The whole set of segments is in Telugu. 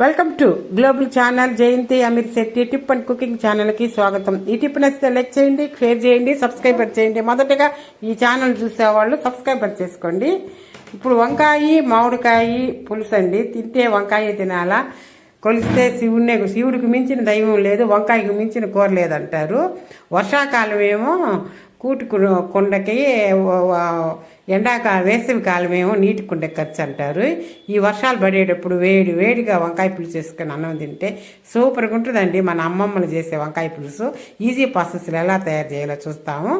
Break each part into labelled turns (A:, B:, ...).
A: Welcome to global channel Jayanthi Ameer Shetty tip and cooking ఛానల్కి స్వాగతం. ఈ టిప్ నచ్చితే లైక్ చేయండి షేర్ చేయండి సబ్స్క్రైబర్ చేయండి. మొదటగా ఈ ఛానల్ చూసేవాళ్ళు సబ్స్క్రైబర్ చేసుకోండి. ఇప్పుడు వంకాయ మామిడికాయ పులుసు అండి. తింటే వంకాయ తినాలా? కొలిస్తే శివుడినే శివుడికి మించిన దైవం లేదు వంకాయకు మించిన కూర లేదంటారు. వర్షాకాలం ఏమో కూటుకు కుండకి ఎండాకాలం వేసవి కాలం ఏమో నీటి కుండ ఖర్చు అంటారు. ఈ వర్షాలు పడేటప్పుడు వేడి వేడిగా వంకాయ పులుసు చేసుకొని అన్నం తింటే సూపర్గా ఉంటుందండి. మన అమ్మమ్మలు చేసే వంకాయ పులుసు. ఈజీ ప్రాసెస్లో ఎలా తయారు చేయాలో చూస్తాము.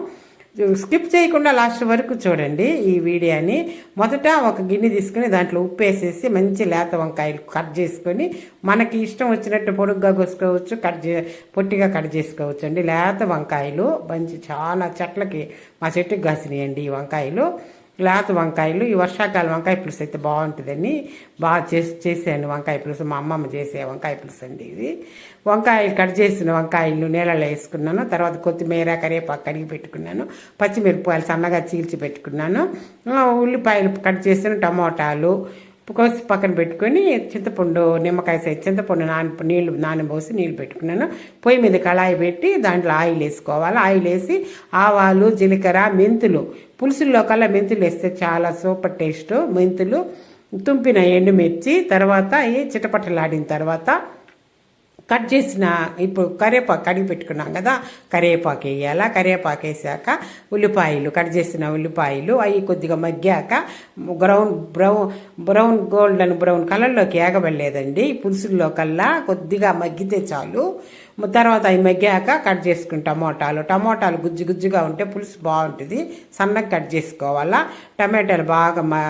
A: స్కిప్ చేయకుండా లాస్ట్ వరకు చూడండి ఈ వీడియోని. మొదట ఒక గిన్నె తీసుకుని దాంట్లో ఉప్పు వేసేసి మంచి లేత వంకాయలు కట్ చేసుకొని మనకి ఇష్టం వచ్చినట్టు పొడుగ్గా కోసుకోవచ్చు కట్ చే పొట్టిగా కట్ చేసుకోవచ్చు అండి. లేత వంకాయలు మంచి చాలా చెట్లకి మా చెట్టుకి కాసినాయండి ఈ వంకాయలు. గ్లాస్ వంకాయలు ఈ వర్షాకాలం వంకాయ పులుసు అయితే బాగుంటుందని బాగా చేసి చేసాను వంకాయ పులుసు. మా అమ్మమ్మ చేసే వంకాయ పులుసు అండి ఇది. వంకాయలు కట్ చేసిన వంకాయలు నీళ్ళలో వేసుకున్నాను. తర్వాత కొత్తిమీర కరివేపాకు కడిగి పెట్టుకున్నాను. పచ్చిమిరపకాయలు సన్నగా చీల్చి పెట్టుకున్నాను. ఉల్లిపాయలు కట్ చేసిన టమోటాలు కోసి పక్కన పెట్టుకొని చింతపండు నిమ్మకాయ సైజ్ చింతపండు నాన నీళ్ళు నానబోసి నీళ్ళు పెట్టుకున్నాను. పొయ్యి మీద కళాయి పెట్టి దాంట్లో ఆయిల్ వేసుకోవాలి. ఆయిల్ వేసి ఆవాలు జీలకర్ర మెంతులు. పులుసుల్లో కల్లా మెంతులు వేస్తే చాలా సూపర్ టేస్ట్. మెంతులు తుంపిన ఎండుమిర్చి తర్వాత ఈ చిటపటలాడిన తర్వాత కట్ చేసిన ఇప్పుడు కరివేపాకు కడిగి పెట్టుకున్నాం కదా కరివేపాకు వేయాల? కరివేపాకు వేసాక ఉల్లిపాయలు కట్ చేసిన ఉల్లిపాయలు అవి కొద్దిగా మగ్గాక brown brown brown golden brown కలర్లోకి ఏగబడలేదండి. పులుసుల్లో కల్లా కొద్దిగా మగ్గితే చాలు. తర్వాత అవి మగ్గాక కట్ చేసుకుని టమోటాలు. టమోటాలు గుజ్జు గుజ్జుగా ఉంటే పులుసు బాగుంటుంది. సన్నగా కట్ చేసుకోవాలా. టమాటాలు బాగా మా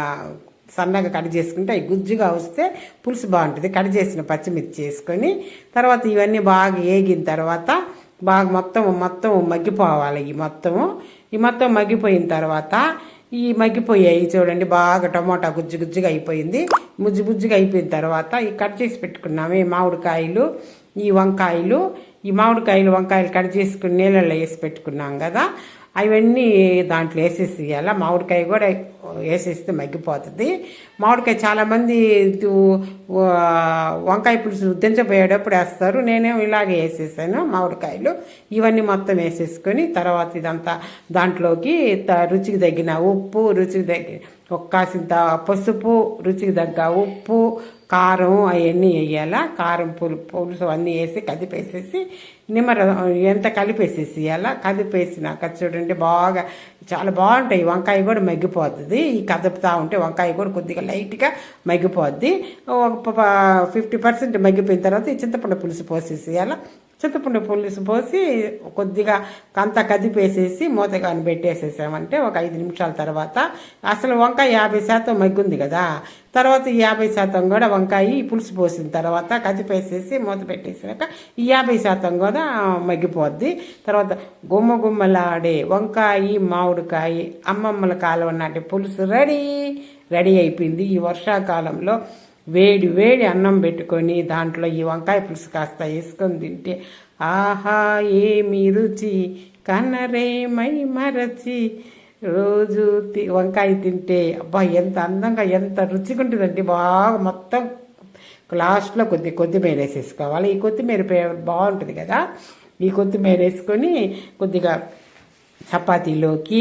A: సన్నగా కట్ చేసుకుంటే అవి గుజ్జుగా వస్తే పులుసు బాగుంటుంది. కట్ చేసిన పచ్చిమిర్చి వేసుకొని తర్వాత ఇవన్నీ బాగా వేగిన తర్వాత బాగా మొత్తం మొత్తం మగ్గిపోవాలి. ఈ మొత్తము ఈ మొత్తం మగ్గిపోయిన తర్వాత ఈ మగ్గిపోయాయి చూడండి బాగా టమోటా గుజ్జు గుజ్జుగా అయిపోయింది. ముజ్జు బుజ్జుగా అయిపోయిన తర్వాత ఈ కట్ చేసి పెట్టుకున్నాము. ఈ మామిడికాయలు ఈ వంకాయలు ఈ మామిడికాయలు వంకాయలు కట్ చేసుకుని నీళ్ళల్లో వేసి పెట్టుకున్నాం కదా. అవన్నీ దాంట్లో వేసేసి ఇవ్వాలి మామిడికాయ కూడా వేసేస్తే మగ్గిపోతుంది. మామిడికాయ చాలామంది వంకాయ పులుసు దించబోయేటప్పుడు వేస్తారు. నేనేమో ఇలాగే వేసేసాను మామిడికాయలు. ఇవన్నీ మొత్తం వేసేసుకొని తర్వాత ఇదంతా దాంట్లోకి రుచికి తగిన ఉప్పు రుచికి తగ్గి ఒక్కాసింత పసుపు రుచికి తగ్గ ఉప్పు కారం అవన్నీ వేయాలా. కారం పులు పులుసు అన్నీ వేసి కదిపేసేసి నిమ్మరసం ఎంత కలిపేసేసి అలా కదిపేసినాక చూడండి బాగా చాలా బాగుంటాయి. వంకాయ కూడా మగ్గిపోతుంది ఈ కదుపుతూ ఉంటే వంకాయ కూడా కొద్దిగా లైట్గా మగ్గిపోద్ది. ఒక ఫిఫ్టీ పర్సెంట్ మగ్గిపోయిన తర్వాత ఈ చింతపండు పులుసు పోసేసి చింతపండు పులుసు పోసి కొద్దిగా అంతా కదిపేసేసి మూతగాని పెట్టేసేసామంటే ఒక ఐదు నిమిషాల తర్వాత అసలు వంకాయ యాభై శాతం మగ్గుంది కదా. తర్వాత ఈ యాభై శాతం కూడా వంకాయ పులుసు పోసిన తర్వాత కదిపేసేసి మూత పెట్టేసాక ఈ యాభై శాతం కూడా మగ్గిపోద్ది. తర్వాత గుమ్మ గుమ్మలాడే వంకాయ మామిడికాయ అమ్మమ్మల కాలం నాటి పులుసు రెడీ రెడీ అయిపోయింది. ఈ వర్షాకాలంలో వేడి వేడి అన్నం పెట్టుకొని దాంట్లో ఈ వంకాయ పులుసు కాస్త వేసుకొని తింటే ఆహా ఏమి రుచి కన్నరే మై మరచి. రోజు వంకాయ తింటే అబ్బా ఎంత అందంగా ఎంత రుచిగా ఉంటుందండి బాగా మొత్తం లాస్ట్లో కొద్ది కొత్తిమీర వేసేసుకోవాలి. ఈ కొత్తిమీర బాగుంటుంది కదా. ఈ కొత్తిమీర వేసుకొని కొద్దిగా చపాతీలోకి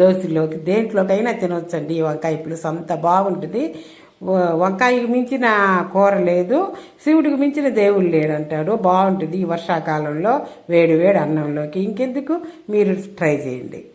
A: దోశలోకి దేంట్లోకైనా తినవచ్చండి ఈ వంకాయ పులుసు అంత బాగుంటుంది. వంకాయకి మించిన కూర లేదు శివుడికి మించిన దేవుడు లేడు అంటాడు. బాగుంటుంది ఈ వర్షాకాలంలో వేడి వేడి అన్నంలోకి. ఇంకెందుకు? మీరు ట్రై చేయండి.